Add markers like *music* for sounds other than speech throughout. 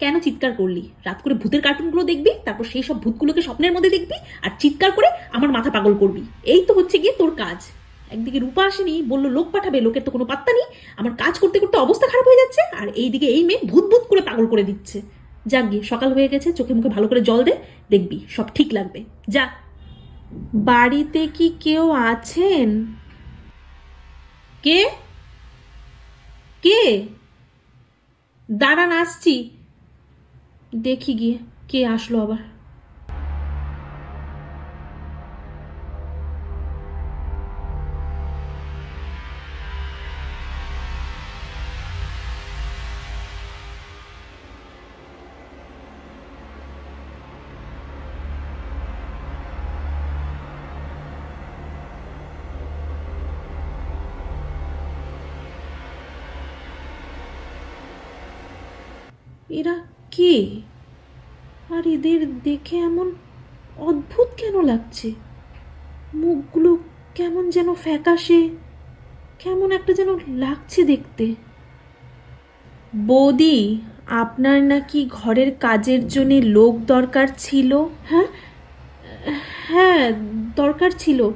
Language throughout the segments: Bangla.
কেন চিৎকার করলি? রাত করে ভূতের কার্টুনগুলো দেখবি, তারপর সেই সব ভূতগুলোকে স্বপ্নের মধ্যে দেখবি, আর চিৎকার করে আমার মাথা পাগল করবি। এই তো হচ্ছে গিয়ে তোর কাজ। একদিকে রূপা আসেনি, বলল, লোক পাঠাবে, লোকের তো কোনো পাত্তা নেই। আমার কাজ করতে করতে অবস্থা খারাপ হয়ে যাচ্ছে, আর এইদিকে এই মেয়ে ভূত ভূত করে পাগল করে দিচ্ছে। যাক গিয়ে সকাল হয়ে গেছে, চোখে মুখে ভালো করে জল দে, দেখবি, সব ঠিক লাগবে। যা। বাড়িতে কি কেউ আছেন? কে? কে? দাঁড়ান আসছি। দেখি গিয়ে কে আসলো আবার। এরা কে? আর এদের দেখে এমন অদ্ভুত কেন লাগছে? মুখগুলো কেমন যেন ফ্যাকাশে, কেমন একটা যেন লাগছে দেখতে। বৌদি, আপনার নাকি ঘরের কাজের জন্য লোক দরকার ছিল? হ্যাঁ? হ্যাঁ দরকার ছিল।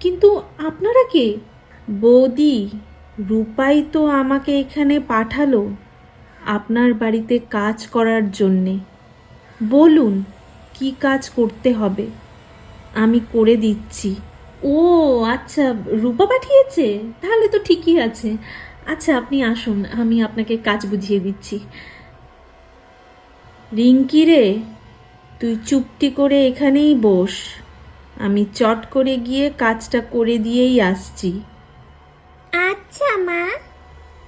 কিন্তু আপনারা কে? বৌদি, রূপাই তো আমাকে এখানে পাঠালো। আপনার বাড়িতে কাজ করার জন্যে। বলুন, কি কাজ করতে হবে? আমি করে দিচ্ছি। ও আচ্ছা রূপা পাঠিয়েছে? তাহলে তো ঠিকই আছে। আচ্ছা আপনি আসুন, আমি আপনাকে কাজ বুঝিয়ে দিচ্ছি। রিঙ্কি রে, তুই চুপটি করে এখানেই বস। আমি চট করে গিয়ে কাজটা করে দিয়েই আসছি। আচ্ছা মা।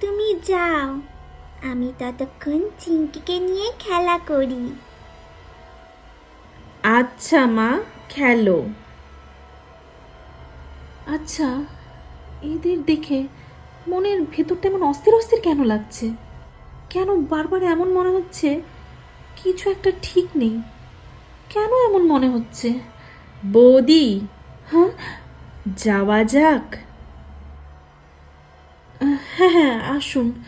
তুমি যাও। আমি ততক্ষণ চিঙ্কিকে নিয়ে খেলা করি। আচ্ছা মা, খেলো। আচ্ছা এদের দেখে মনের ভেতরটা এমন অস্থির অস্থির কেন লাগছে? কেন বারবার এমন মনে হচ্ছে? কিছু একটা ঠিক নেই। কেন এমন মনে হচ্ছে? বৌদি হ্যাঁ? যাওয়া যাক। হ্যাঁ হ্যাঁ আসুন।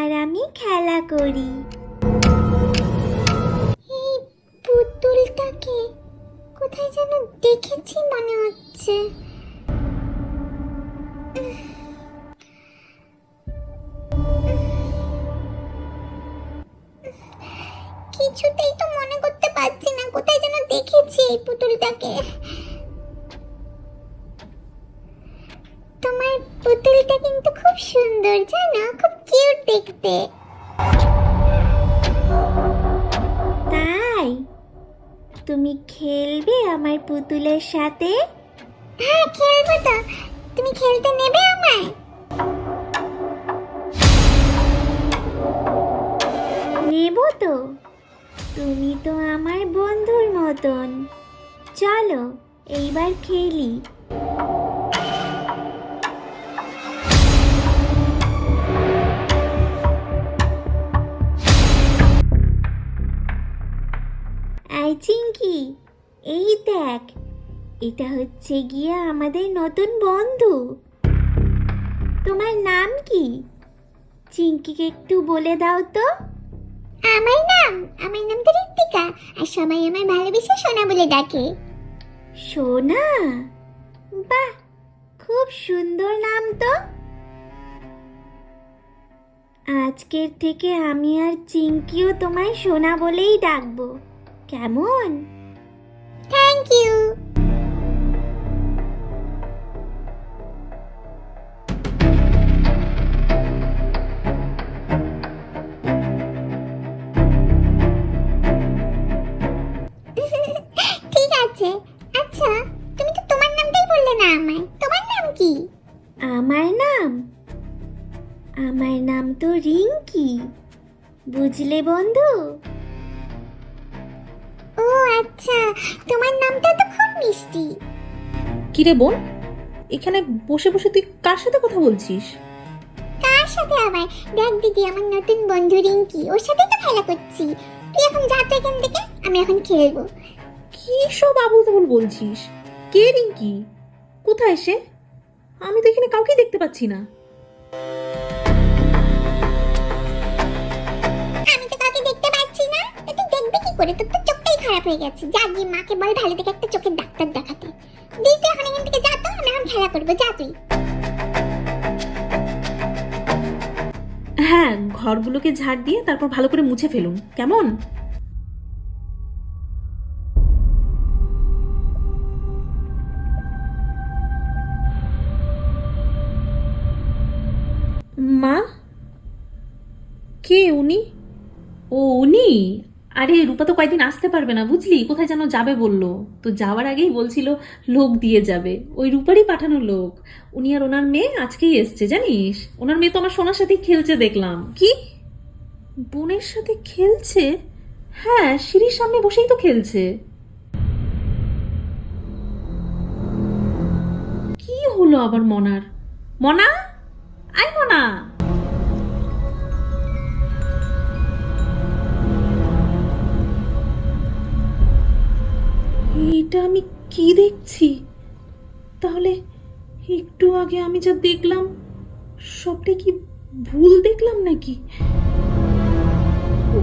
আর আমি খেলা করি। এই পুতুলটাকে কোথায় যেন দেখেছি মনে হচ্ছে। কিছুতেই তো মনে করতে পারছি না কোথায় যেন দেখেছি এই পুতুলটাকে। তোমার পুতুলটা কিন্তু খুব সুন্দর, জানো? খুব কিউট দেখতে। তাই? তুমি খেলবে আমার পুতুলের সাথে? হ্যাঁ খেলব তো। তুমি খেলতে নেবে আমায়? নেব তো। তুমি তো আমার বন্ধুর মতন। চলো এইবার খেলি। চিঙ্কি এই দেখ এটা হচ্ছে গিয়ে আমাদের নতুন বন্ধু। তোমার নাম কি? চিঙ্কিকে একটু বলে দাও তো। আমার নাম আমার নাম তো ঋত্বিকা আর সবাই আমার ভালোবেসে সোনা বলে ডাকে। সোনা? বাহ খুব সুন্দর নাম তো। আজকের থেকে আমি আর চিঙ্কিও তোমায় সোনা বলেই ডাকবো। কেমন? থ্যাংক ইউ *laughs* ঠিক আছে। আচ্ছা তুমি তো তোমার নামটাই বললে না আমায়। তোমার নাম কি? আমার নাম? আমার নাম তো রিঙ্কি। বুঝলে বন্ধু? কিরে বোন? এখানে বসে বসে তুই কার সাথে কথা বলছিস? কার সাথে আবার? দেখ দিদি আমার নতুন বন্ধু রিঙ্কি ওর সাথে তো খেলা করছি। তুই এখন যা তো এখান থেকে আমি এখন খেলব। কি সব আবল তাবল বলছিস? কে রিঙ্কি? কোথায় সে? আমি তো এখানে কাউকেই দেখতে পাচ্ছি না। আমি তো কাউকে দেখতে পাচ্ছি না। তা তুই দেখবি কি করে? তোর তো চোখটাই খারাপ হয়ে গেছে। যা গিয়ে মাকে বল ভালো থেকে একটা চোখের ডাক্তার দেখাতে। দিই খেলা করব হ্যাঁ ঘরগুলোকে ঝাড় দিয়ে তারপর ভালো করে মুছে ফেলুন। কেমন? আরে, রূপা তো কয়েকদিন আসতে পারবে না, বুঝলি? কোথায় যেন যাবে বলল। তো যাওয়ার আগেই বলছিল, লোক দিয়ে যাবে। ওই রূপারই পাঠানো লোক। উনি আর ওনার মেয়ে আজকেই এসছে, জানিস? ওনার মেয়ে তো আমার সোনার সাথেই খেলছে, দেখলাম। কি? বোনের সাথে খেলছে? হ্যাঁ সিঁড়ির সামনে বসেই তো খেলছে। কি হলো আবার মনার? মনা? আই মনা! এটা আমি কি দেখছি? তাহলে একটু আগে আমি যা দেখলাম সবটাই কি ভুল দেখলাম নাকি?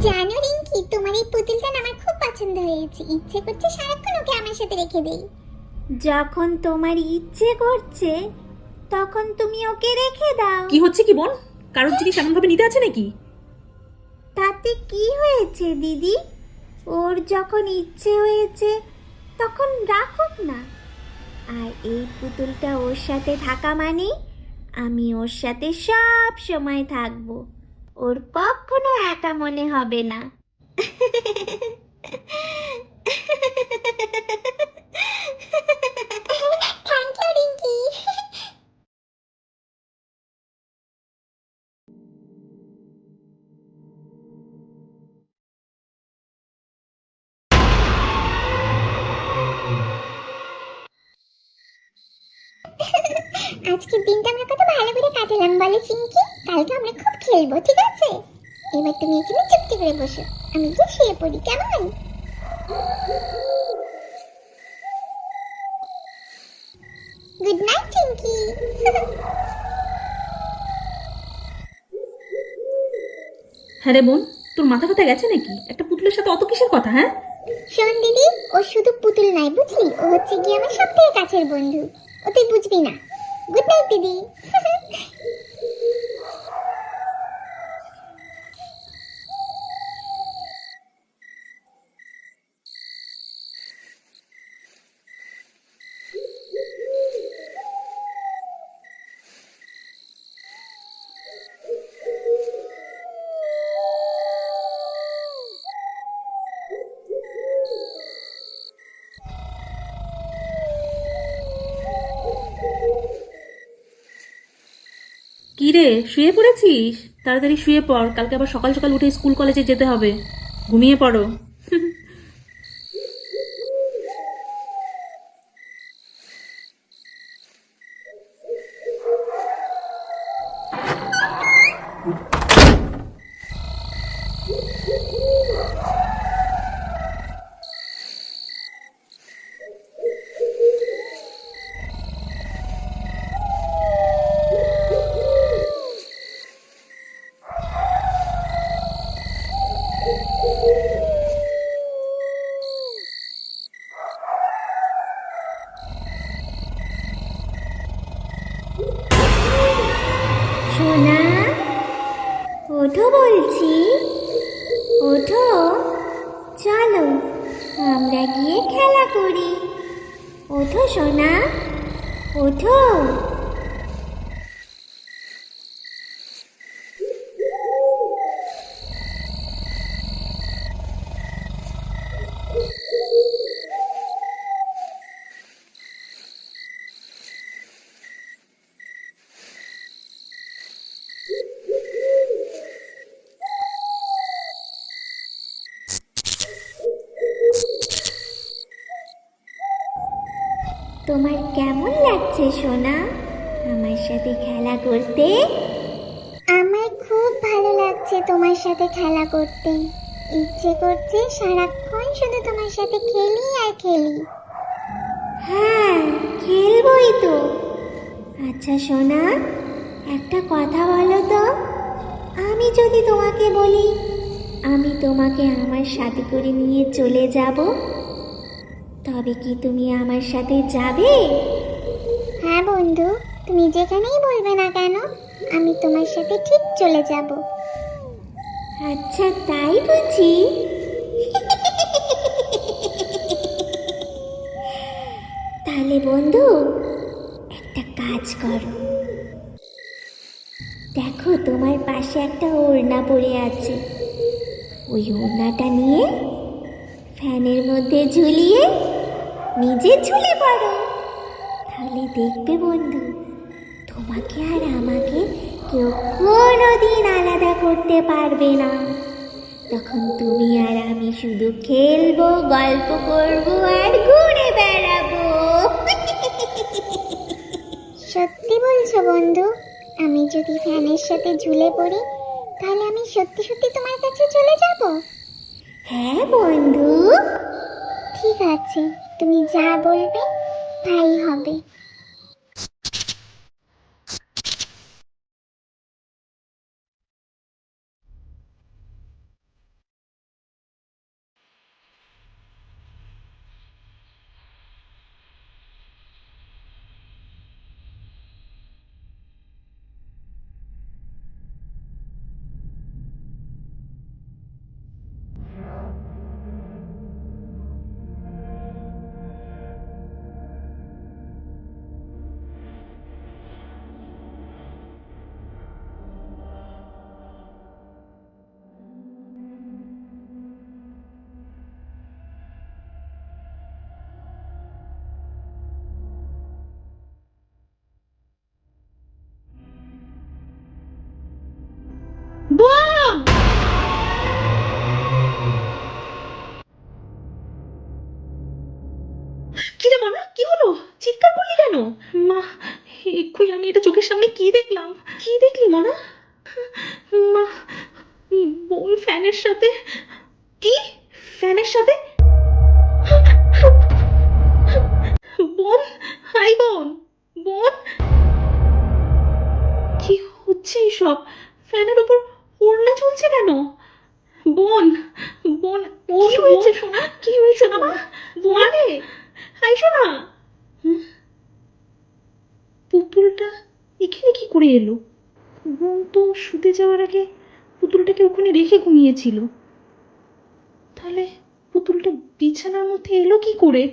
জানো রিঙ্কি তোমার এই পুতুলটা আমার খুব পছন্দ হয়েছে। ইচ্ছে করছে সারাক্ষণ ওকে আমার সাথে রেখে দেই। যখন তোমার ইচ্ছে করছে তখন তুমি ওকে রেখে দাও। কি হচ্ছে কি বোন কারোর জিনিস এমন ভাবে নিতে আছে নাকি? তাতে কি হয়েছে দিদি? ওর যখন ইচ্ছে হয়েছে তখন রাখুক না। আর এই পুতুলটা ওর সাথে থাকা মানে আমি ওর সাথে সব সময় থাকব। ওর কখনো একা মনে হবে না। *laughs* Thank you, Rinki. আজকের দিনটা আমরা কত ভালো করে কাটালাম বলে চিঙ্কি? কালকে আমরা খুব খেলব ঠিক আছে? এবার তুমি এখানে চুপটি করে বসো। আমি গিয়ে শুয়ে পড়ি কেমন? Good night Chinki. হ্যাঁ রে বোন তোর মাথা ব্যথা গেছে নাকি? একটা পুতুলের সাথে অত কিসের কথা হ্যাঁ? শোন দিদি ও শুধু পুতুল নাই বুঝলি? ও হচ্ছে গিয়ে আমার সব থেকে কাছের বন্ধু। ও তুই বুঝবি না। গুড নাইট দিদি রে, শুয়ে পড়েছিস? তাড়াতাড়ি শুয়ে পড়, কালকে আবার সকাল সকাল উঠে স্কুল কলেজে যেতে হবে। ঘুমিয়ে পড়ো। ওঠো সোনা ওঠো। তোমার কেমন লাগছে সোনা? আমার সাথে খেলা করতে? আমার খুব ভালো লাগছে তোমার সাথে খেলা করতে। ইচ্ছে করছে সারাক্ষণ শুধু তোমার সাথে খেলি আর খেলি। হ্যাঁ খেলবই তো। আচ্ছা সোনা একটা কথা বলো তো। আমি যদি তোমাকে বলি আমি তোমাকে আমার সাথে করে নিয়ে চলে যাব? তবে কি তুমি আমার সাথে যাবে? হ্যাঁ বন্ধু তুমি যেখানেই বলবে না কেন আমি তোমার সাথে ঠিক চলে যাব। আচ্ছা তাই বুঝি তাহলে বন্ধু একটা কাজ করো। দেখো তোমার পাশে একটা ওড়না পড়ে আছে। ওই ওড়নাটা নিয়ে ফ্যানের মধ্যে ঝুলিয়ে নিজে ঝুলে পড়ো। তাহলে দেখবে বন্ধু তোমাকে আর আমাকে কেউ কোনোদিন আলাদা করতে পারবে না। তখন তুমি আর আমি শুধু খেলব গল্প করব আর ঘুরে বেড়াবো। সত্যি বলছো বন্ধু আমি যদি ফ্যানের সাথে ঝুলে পড়ি তাহলে আমি সত্যি সত্যি তোমার কাছে চলে যাব? হ্যাঁ বন্ধু। ঠিক আছে। তুমি যা বলবে তাই হবে। কি দেখলাম? কি দেখলি মানা? মা বোন ফ্যানের সাথে। কি? ফ্যানের সাথে? বোন হাই বোন বোন। কি হচ্ছে এসব? ফ্যানের উপর ওড়না চলছে কেন? বোন বোন কি হয়েছে সোনা? কি হয়েছে বাবা বোন। রে হাই সোনা হুম? পুতুলটা এখানে কি করে এলো। বোন তো শুতে যাওয়ার আগে পুতুলটাকে ওখানে রেখে ঘুমিয়েছিল। তাহলে পুতুলটা বিছানার মধ্যে এলো কি করে?